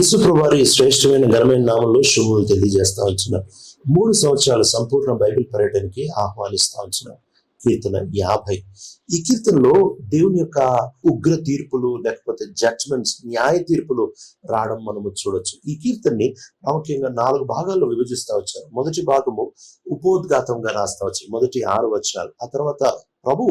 యేసుప్రభు వారి శ్రేష్టమైన ఘనమైన నామంలో శుభములు తెలియజేస్తా ఉంటున్నాం మూడు సంవత్సరాల సంపూర్ణ బైబిల్ పర్యటనకి ఆహ్వానిస్తా ఉంటున్నాం కీర్తన యాభై. ఈ కీర్తనలో దేవుని యొక్క ఉగ్ర తీర్పులు లేకపోతే జడ్జ్మెంట్స్ న్యాయ తీర్పులు రావడం మనము చూడొచ్చు. ఈ కీర్తనని ప్రాముఖ్యంగా నాలుగు భాగాల్లో విభజిస్తా వచ్చారు. మొదటి భాగము ఉపోద్ఘాతంగా రాస్తా వచ్చారు మొదటి ఆరు వచనాలు. ఆ తర్వాత ప్రభు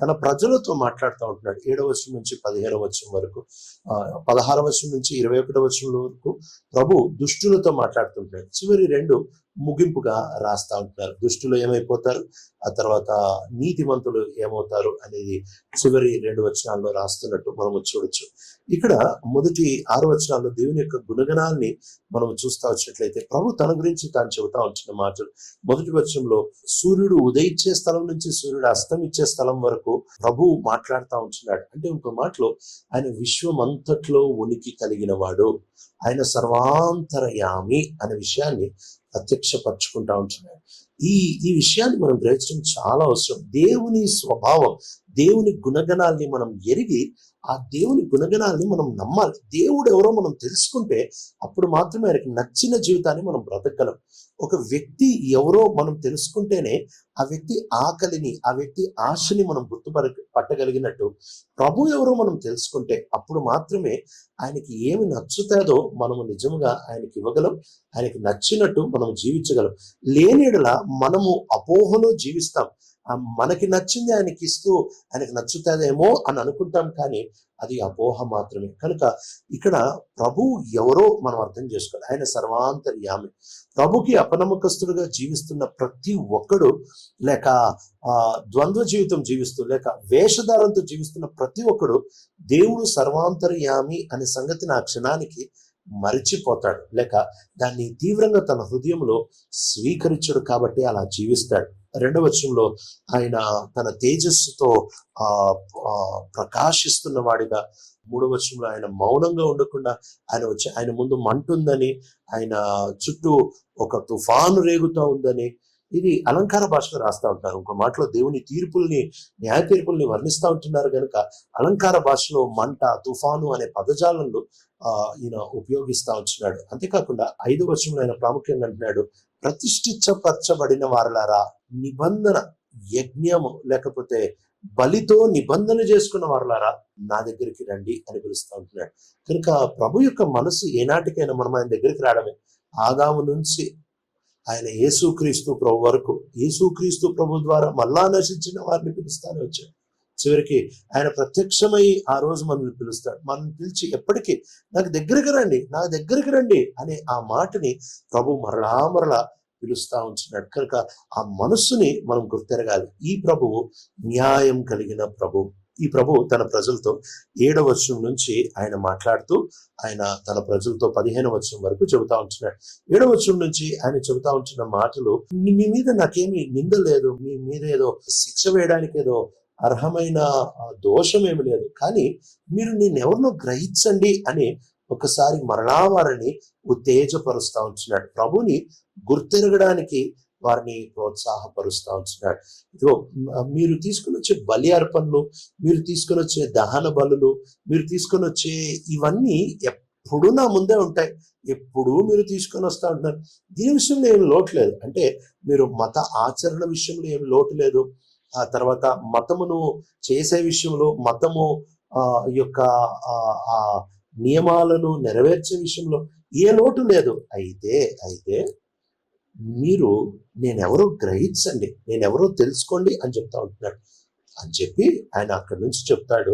తన ప్రజలతో మాట్లాడుతూ ఉంటున్నాడు. ఏడవ వర్షం నుంచి పదిహేడవ వర్షం వరకు ఆ, పదహారవ వర్షం నుంచి ఇరవై ఒకటవ వర్షం వరకు ప్రభు దుష్టులతో మాట్లాడుతుంటాడు చివరి రెండు ముగింపుగా రాస్తా ఉంటున్నారు. దుష్టులు ఏమైపోతారు? ఆ తర్వాత నీతిమంతులు ఏమవుతారు అనేది చివరి రెండు వచనాల్లో రాస్తున్నట్టు మనము చూడొచ్చు. ఇక్కడ మొదటి ఆరు వచనాల్లో దేవుని యొక్క గుణగణాల్ని మనం చూస్తా వచ్చినట్లయితే ప్రభు తన గురించి తాను చెబుతా ఉంటున్న మాటలు మొదటి వచనంలో సూర్యుడు ఉదయించే స్థలం నుంచి సూర్యుడు అస్తమిచ్చే స్థలం వరకు ప్రభు మాట్లాడుతూ ఉంటున్నాడు. అంటే ఇంకో మాటలో ఆయన విశ్వం అంతట్లో ఉనికి కలిగిన వాడు. ఆయన సర్వాంతరయామి అనే విషయాన్ని ప్రత్యక్షపరచుకుంటా ఉంటున్నాడు ఈ ఈ విషయాన్ని మనం గ్రహించడం చాలా అవసరం. దేవుని స్వభావం దేవుని గుణగణాల్ని మనం ఎరిగి ఆ దేవుని గుణగణాల్ని మనం నమ్మాలి. దేవుడు ఎవరో మనం తెలుసుకుంటే అప్పుడు మాత్రమే ఆయనకి నచ్చిన జీవితాన్ని మనం బ్రతకగలం. ఒక వ్యక్తి ఎవరో మనం తెలుసుకుంటేనే ఆ వ్యక్తి ఆకలిని ఆ వ్యక్తి ఆశని మనం గుర్తుపర పట్టగలిగినట్టు ప్రభు ఎవరో మనం తెలుసుకుంటే అప్పుడు మాత్రమే ఆయనకి ఏమి నచ్చుతాదో మనము నిజంగా ఆయనకి ఇవ్వగలం ఆయనకి నచ్చినట్టు మనం జీవించగలం. లేనిడల మనము అపోహలో జీవిస్తాం. మనకి నచ్చింది ఆయనకి ఇస్తూ ఆయనకి నచ్చుతుందేమో అని అనుకుంటాం కానీ అది అపోహ మాత్రమే. కనుక ఇక్కడ ప్రభు ఎవరో మనం అర్థం చేసుకోవాలి. ఆయన సర్వాంతర్యామి. ప్రభుకి అపనమ్మకస్తుడుగా జీవిస్తున్న ప్రతి ఒక్కడు లేక ఆ ద్వంద్వ జీవితం జీవిస్తూ లేక వేషధారంతో జీవిస్తున్న ప్రతి ఒక్కడు దేవుడు సర్వాంతర్యామి అనే సంగతిని ఆ క్షణానికి మరిచిపోతాడు. లేక దాన్ని తీవ్రంగా తన హృదయంలో స్వీకరించడు కాబట్టి అలా జీవిస్తాడు. రెండవ వచనంలో ఆయన తన తేజస్సుతో ఆ ప్రకాశిస్తున్న వాడిగా మూడవ వచనంలో ఆయన మౌనంగా ఉండకుండా ఆయన వచ్చి ఆయన ముందు మంటుందని ఆయన చుట్టూ ఒక తుఫాను రేగుతూ ఉందని ఇది అలంకార భాషలో రాస్తా ఉంటారు. ఒక మాటలో దేవుని తీర్పుల్ని న్యాయ తీర్పుల్ని వర్ణిస్తూ ఉంటున్నారు కనుక అలంకార భాషలో మంట తుఫాను అనే పదజాలంలో ఆ, ఈయన ఉపయోగిస్తా ఉంటున్నాడు. అంతేకాకుండా ఐదు వచనంలో ఆయన ప్రాముఖ్యంగా అంటున్నాడు ప్రతిష్ఠించపరచబడిన వారలారా నిబంధన యజ్ఞము లేకపోతే బలితో నిబంధన చేసుకున్న వారులారా నా దగ్గరికి రండి అని పిలుస్తూ ఉంటున్నాడు. కనుక ప్రభు యొక్క మనసు ఏనాటికైనా మనం ఆయన దగ్గరికి రావడమే. ఆదాము నుంచి ఆయన యేసుక్రీస్తు ప్రభు వరకు యేసుక్రీస్తు ప్రభు ద్వారా మళ్ళా నశించిన వారిని పిలుస్తానే వచ్చాడు. చివరికి ఆయన ప్రత్యక్షమై ఆ రోజు మనల్ని పిలుస్తాడు. మనం పిలిచి ఎప్పటికీ నాకు దగ్గరికి రండి నా దగ్గరికి రండి అనే ఆ మాటని ప్రభు మరలా మరలా పిలుస్తా ఉంటున్నాడు కనుక ఆ మనస్సుని మనం గుర్తెరగాలి. ఈ ప్రభువు న్యాయం కలిగిన ప్రభు. ఈ ప్రభు తన ప్రజలతో ఏడవ వచనం నుంచి ఆయన మాట్లాడుతూ ఆయన తన ప్రజలతో పదిహేను వచనం వరకు చెబుతా ఉంటున్నాడు. ఏడవ వచనం నుంచి ఆయన చెబుతా ఉంటున్న మాటలు "మీ- మీద నాకేమి నింద లేదు. మీ మీద ఏదో శిక్ష వేయడానికి ఏదో అర్హమైన దోషం ఏమి లేదు. కానీ మీరు నేను ఎవరినో గ్రహించండి అని ఒకసారి మరలా వారిని ఉత్తేజపరుస్తా ఉంటున్నాడు. ప్రభుని గుర్తెరగడానికి వారిని ప్రోత్సాహపరుస్తూ ఉంటున్నాడు. ఇదిగో మీరు తీసుకుని వచ్చే బలి అర్పణలు మీరు తీసుకుని వచ్చే దహన బలులు మీరు తీసుకొని వచ్చే ఇవన్నీ ఎప్పుడు నా ముందే ఉంటాయి. ఎప్పుడూ మీరు తీసుకొని వస్తూ ఉంటున్నారు. దీని విషయంలో ఏం లోటు లేదు. అంటే మీరు మత ఆచరణ విషయంలో ఏం లోటు లేదు. ఆ తర్వాత మతమును చేసే విషయంలో మతము యొక్క ఆ నియమాలను నెరవేర్చే విషయంలో ఏ లోటు లేదు. అయితే అయితే మీరు నేనెవరో గ్రహించండి నేనెవరో తెలుసుకోండి అని చెప్తా ఉంటున్నాడు. అని చెప్పి ఆయన అక్కడి నుంచి చెప్తాడు.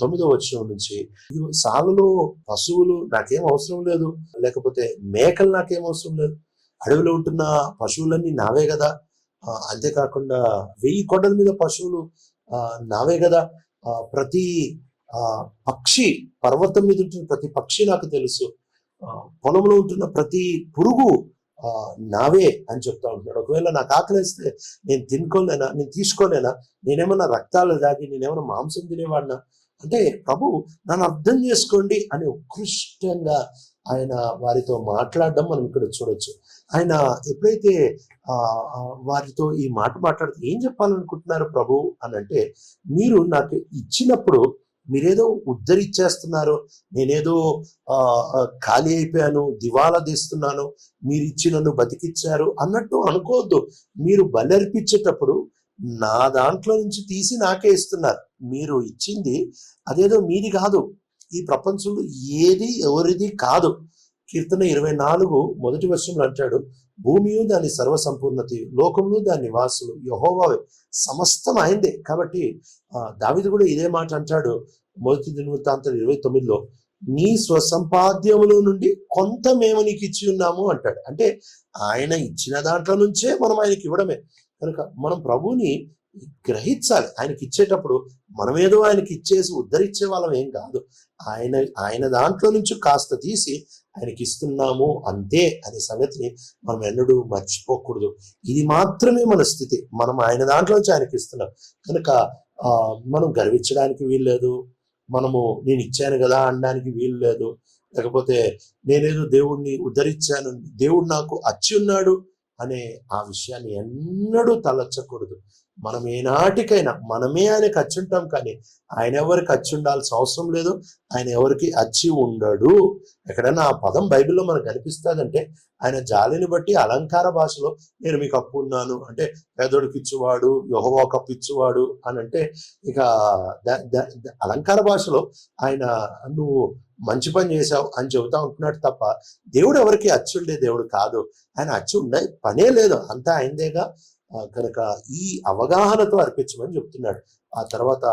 తొమ్మిదో వచ్చిన నుంచి సాగులో సాలులో పశువులు నాకేం అవసరం లేదు లేకపోతే మేకలు నాకేం అవసరం లేదు. అడవిలో ఉంటున్న పశువులన్నీ నావే కదా. అంతేకాకుండా వెయ్యి కొండల మీద పశువులు నావే కదా. ప్రతి పక్షి పర్వతం మీద ఉంటున్న ప్రతి పక్షి నాకు తెలుసు. పొలంలో ఉంటున్న ప్రతి పురుగు నావే అని చెప్తా ఉంటున్నాడు. ఒకవేళ నాకు ఆకలిస్తే నేను తినుకోలేనా? నేను తీసుకోలేనా? నేనేమన్నా రక్తాలు దాగి నేనేమన్నా మాంసం తినేవాడినా? అంటే ప్రభు నన్ను అర్థం చేసుకోండి అని ఉత్కృష్టంగా ఆయన వారితో మాట్లాడడం మనం ఇక్కడ చూడొచ్చు. ఆయన ఎప్పుడైతే ఆ వారితో ఈ మాట మాట్లాడితే ఏం చెప్పాలనుకుంటున్నారు ప్రభు అని అంటే మీరు నాకు ఇచ్చినప్పుడు మీరేదో ఉద్ధరిచ్చేస్తున్నారు నేనేదో ఆ, ఖాళీ అయిపోయాను దివాలా తీస్తున్నాను మీరు ఇచ్చి నన్ను బతికిచ్చారు అన్నట్టు అనుకోవద్దు. మీరు బలర్పించేటప్పుడు నా దాంట్లో నుంచి తీసి నాకే ఇస్తున్నారు. మీరు ఇచ్చింది అదేదో మీది కాదు. ఈ ప్రపంచంలో ఏది ఎవరిది కాదు. కీర్తన ఇరవై నాలుగు మొదటి వర్షంలో అంటాడు భూమియు దాని సర్వసంపూర్ణత లోకములు దాని నివాసులు యహోవావే సమస్తం అయిందే కాబట్టి దావిది కూడా ఇదే మాట అంటాడు మొదటి దినవృత్తాంతం ఇరవై తొమ్మిదిలో నీ స్వసంపాద్యములో నుండి కొంత మేము నీకు ఇచ్చి ఉన్నాము అంటాడు. అంటే ఆయన ఇచ్చిన దాంట్లో నుంచే మనం ఆయనకి ఇవ్వడమే. కనుక మనం ప్రభువుని గ్రహించాలి. ఆయనకి ఇచ్చేటప్పుడు మనమేదో ఆయనకి ఇచ్చేసి ఉద్ధరించే వాళ్ళం ఏం కాదు. ఆయన ఆయన దాంట్లో నుంచి కాస్త తీసి ఆయనకి ఇస్తున్నాము అంతే అనే సంగతిని మనం ఎన్నడూ మర్చిపోకూడదు. ఇది మాత్రమే మన స్థితి. మనం ఆయన దాంట్లో నుంచి ఆయనకి ఇస్తున్నాం కనుక మనం గర్వించడానికి వీల్లేదు. మనము నేను ఇచ్చాను కదా అనడానికి వీలు లేదు లేకపోతే నేనేదో దేవుణ్ణి ఉద్ధరించాను దేవుడు నాకు అచ్చి ఉన్నాడు అనే ఆ విషయాన్ని ఎన్నడూ తలచకూడదు మనం ఏనాటికైనా మనమే ఆయనకి అచ్చి ఉంటాం కానీ ఆయన ఎవరికి అచ్చి ఉండాల్సిన అవసరం లేదు. ఆయన ఎవరికి అచ్చి ఉండడు. ఎక్కడైనా ఆ పదం బైబిల్లో మనకు కనిపిస్తుందంటే ఆయన జాలిని బట్టి అలంకార భాషలో నేను మీకు అప్పు ఉన్నాను అంటే పేదోడికి ఇచ్చువాడు యహోవాకు అప్పు ఇచ్చువాడు అని అంటే ఇక అలంకార భాషలో ఆయన నువ్వు మంచి పని చేశావు అని చెబుతా ఉంటున్నాడు తప్ప దేవుడు ఎవరికి అచ్చుండే దేవుడు కాదు. ఆయన అచ్చి ఉండే పనే లేదు. అంతా అయిందేగా కనుక ఈ అవగాహనతో అర్పించమని చెప్తున్నాడు. ఆ తర్వాత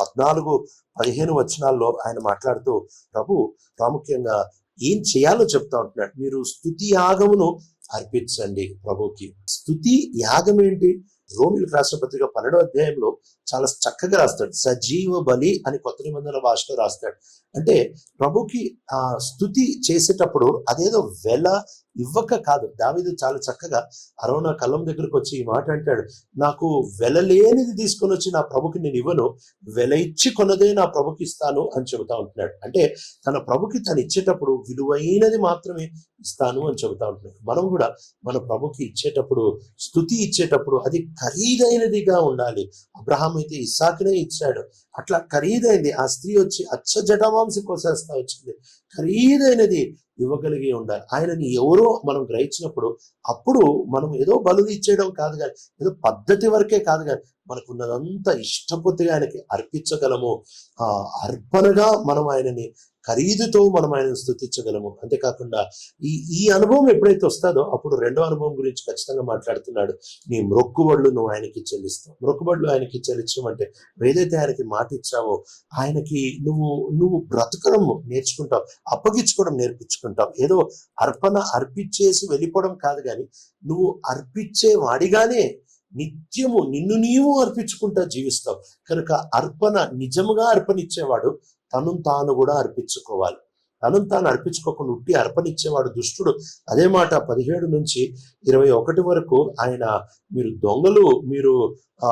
పద్నాలుగు పదిహేను వచనాల్లో ఆయన మాట్లాడుతూ ప్రభు ప్రాముఖ్యంగా ఏం చేయాలో చెప్తా ఉంటున్నాడు. మీరు స్థుతి యాగమును అర్పించండి ప్రభుకి స్థుతి యాగం ఏంటి? రోమిలకు రాష్ట్రపతిగా పన్నెండో అధ్యాయంలో చాలా చక్కగా రాస్తాడు. సజీవ బలి అని కొత్త నిబంధనల భాషలో రాస్తాడు. అంటే ప్రభుకి ఆ స్థుతి చేసేటప్పుడు అదేదో వెల ఇవ్వక కాదు. దావిదు చాలా చక్కగా అరవణ కలం దగ్గరకు వచ్చి ఈ మాట అంటాడు. నాకు వెలలేనిది తీసుకొని వచ్చి నా ప్రభుకి నేను ఇవ్వను. వెల ఇచ్చి కొన్నదే నా ప్రభుకి ఇస్తాను అని చెబుతా ఉంటున్నాడు. అంటే తన ప్రభుకి తను ఇచ్చేటప్పుడు విలువైనది మాత్రమే ఇస్తాను అని చెబుతా ఉంటున్నాడు. మనం కూడా మన ప్రభుకి ఇచ్చేటప్పుడు స్థుతి ఇచ్చేటప్పుడు అది ఖరీదైనదిగా ఉండాలి. అబ్రహాం అయితే ఇసాకునే ఇచ్చాడు. అట్లా ఖరీదైంది. ఆ స్త్రీ వచ్చి అచ్చ జటామాంసి కోసేస్తా వచ్చింది. ఖరీదైనది ఇవ్వగలిగి ఉండాలి. ఆయనని ఎవరో మనం గ్రహించినప్పుడు అప్పుడు మనం ఏదో బలు ఇచ్చేయడం కాదు కానీ ఏదో పద్ధతి వరకే కాదు కానీ మనకున్నదంతా ఇష్టపూర్తిగా ఆయనకి అర్పించగలము. ఆ అర్పణగా మనం ఆయనని ఖరీదుతో మనం ఆయనను స్థుతించగలము. అంతేకాకుండా ఈ ఈ అనుభవం ఎప్పుడైతే వస్తుందో అప్పుడు రెండో అనుభవం గురించి ఖచ్చితంగా మాట్లాడుతున్నాడు. నీ మొక్కుబడులు నువ్వు ఆయనకి చెల్లిస్తావు. మొక్కుబడులు ఆయనకి చెల్లించడం అంటే ఏదైతే ఆయనకి మాట ఇచ్చావో ఆయనకి నువ్వు నువ్వు బ్రతకడం నేర్చుకుంటావు. అప్పగించుకోవడం నేర్పించుకుంటావు. ఏదో అర్పణ అర్పించేసి వెళ్ళిపోవడం కాదు కానీ నువ్వు అర్పించే వాడిగానే నిత్యము నిన్ను నీవు అర్పించుకుంటా జీవిస్తావు. కనుక అర్పణ నిజముగా అర్పణిచ్చేవాడు తను తాను కూడా అర్పించుకోవాలి. తను తాను అర్పించుకోకుండా ఉట్టి అర్పణిచ్చేవాడు దుష్టుడు. అదే మాట పదిహేడు నుంచి ఇరవై ఒకటి వరకు ఆయన మీరు దొంగలు మీరు ఆ,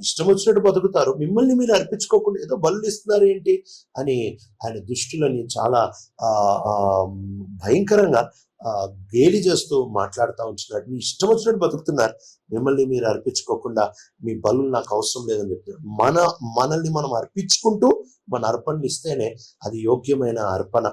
ఇష్టం వచ్చినట్టు బతుకుతారు. మిమ్మల్ని మీరు అర్పించుకోకుండా ఏదో బలు ఇస్తున్నారు ఏంటి? అని ఆయన దుష్టులని చాలా ఆ, భయంకరంగా గేలి చేస్తూ మాట్లాడుతూ ఉంటున్నాడు. మీ ఇష్టం వచ్చినట్టు బతుకుతున్నారు. మిమ్మల్ని మీరు అర్పించుకోకుండా మీ బలు నాకు అవసరం లేదని చెప్తున్నారు మన మనల్ని మనం అర్పించుకుంటూ మన అర్పణలు ఇస్తేనే అది యోగ్యమైన అర్పణ.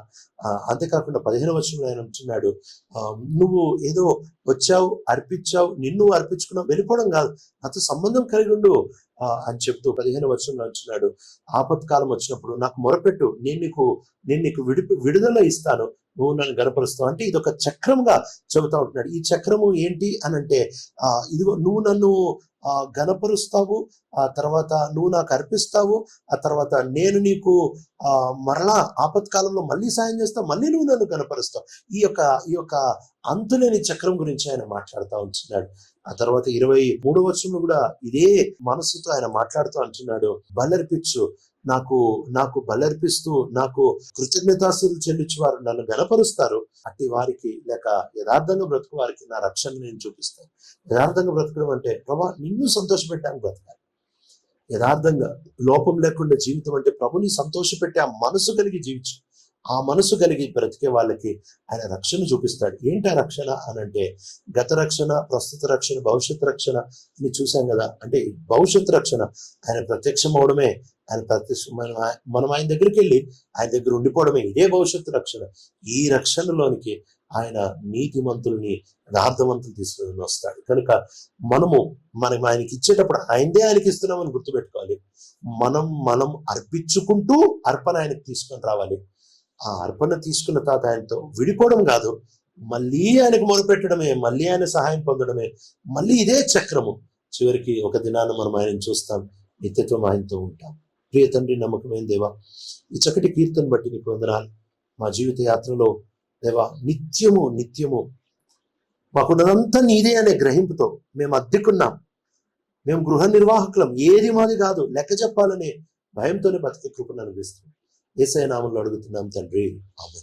అంతేకాకుండా పదిహేను వర్షంలో ఆయన ఉంటున్నాడు ఆ, నువ్వు ఏదో వచ్చావు అర్పించావు నిన్ను అర్పించుకున్నావు వెళ్ళిపోవడం కాదు. నాతో సంబంధం కలిగి ఉండు. ఆ, అని చెప్తూ పదిహేను వర్షంలో ఉంటున్నాడు ఆపత్కాలం వచ్చినప్పుడు నాకు మొరపెట్టు. నేను నీకు నేను నీకు విడి విడుదల ఇస్తాను. నువ్వు నన్ను గనపరుస్తావు అంటే ఇది ఒక చక్రంగా చెబుతా ఉంటున్నాడు. ఈ చక్రము ఏంటి అని అంటే ఆ ఇదిగో నువ్వు నన్ను ఆ, గనపరుస్తావు ఆ తర్వాత నువ్వు నాకు అర్పిస్తావు ఆ తర్వాత నేను నీకు ఆ మరలా ఆపత్కాలంలో మళ్ళీ సాయం చేస్తావు మళ్ళీ నువ్వు నన్ను గనపరుస్తావు ఈ యొక్క ఈ యొక్క అంతులేని చక్రం గురించి ఆయన మాట్లాడుతూ ఉంటున్నాడు. ఆ తర్వాత ఇరవై మూడో వర్షంలో కూడా ఇదే మనసుతో ఆయన మాట్లాడుతూ అంటున్నాడు. బలర్పించు నాకు నాకు బలర్పిస్తూ నాకు కృతజ్ఞతాసులు చెల్లించి వారు నన్ను గనపరుస్తారు అట్టి వారికి లేక యథార్థంగా బ్రతుకు వారికి నా రక్షణ నేను చూపిస్తాను. యథార్థంగా బ్రతకడం అంటే ప్రభా నిన్ను సంతోషపెట్టాను బ్రతకాలి యథార్థంగా లోపం లేకుండా జీవితం అంటే ప్రభుని సంతోషపెట్టే ఆ మనసు కలిగి జీవించు. ఆ మనసు కలిగి బ్రతికే వాళ్ళకి ఆయన రక్షణ చూపిస్తాడు. ఏంటి ఆ రక్షణ అని అంటే గత రక్షణ ప్రస్తుత రక్షణ భవిష్యత్ రక్షణ అని చూసాం కదా. అంటే భవిష్యత్ రక్షణ ఆయన ప్రత్యక్షం అవడమే. ఆయన ప్రత్యక్ష మనం మనం ఆయన దగ్గరికి వెళ్ళి ఆయన దగ్గర ఉండిపోవడమే. ఇదే భవిష్యత్తు రక్షణ. ఈ రక్షణలోనికి ఆయన నీతిమంతుల్ని యథార్థవంతులు తీసుకుని వస్తాడు. కనుక మనము మనం ఆయనకి ఇచ్చేటప్పుడు ఆయనదే ఆయనకి ఇస్తున్నామని గుర్తుపెట్టుకోవాలి. మనం మనం అర్పించుకుంటూ అర్పణ ఆయనకి తీసుకొని రావాలి. ఆ అర్పణ తీసుకున్న తర్వాత ఆయనతో విడిపోవడం కాదు మళ్ళీ ఆయనకు మొరుపెట్టడమే మళ్ళీ ఆయన సహాయం పొందడమే మళ్ళీ ఇదే చక్రము. చివరికి ఒక దినాన మనం ఆయనను చూస్తాం నిత్యత్వం ఆయనతో ఉంటాం. ప్రియ తండ్రి నమ్మకమైన దేవా ఈ చక్కటి కీర్తన బట్టి నీకు వందనాలు. మా జీవిత యాత్రలో దేవా నిత్యము నిత్యము మాకున్నదంతా నీదే అనే గ్రహింపుతో మేము అద్దెకున్నాం. మేము గృహ నిర్వాహకులం ఏది మాది కాదు లెక్క చెప్పాలనే భయంతోనే బతికే కృపను అనిపిస్తుంది ఏసఐ నామంలో అడుగుతున్నాం తండ్రి. ఆమె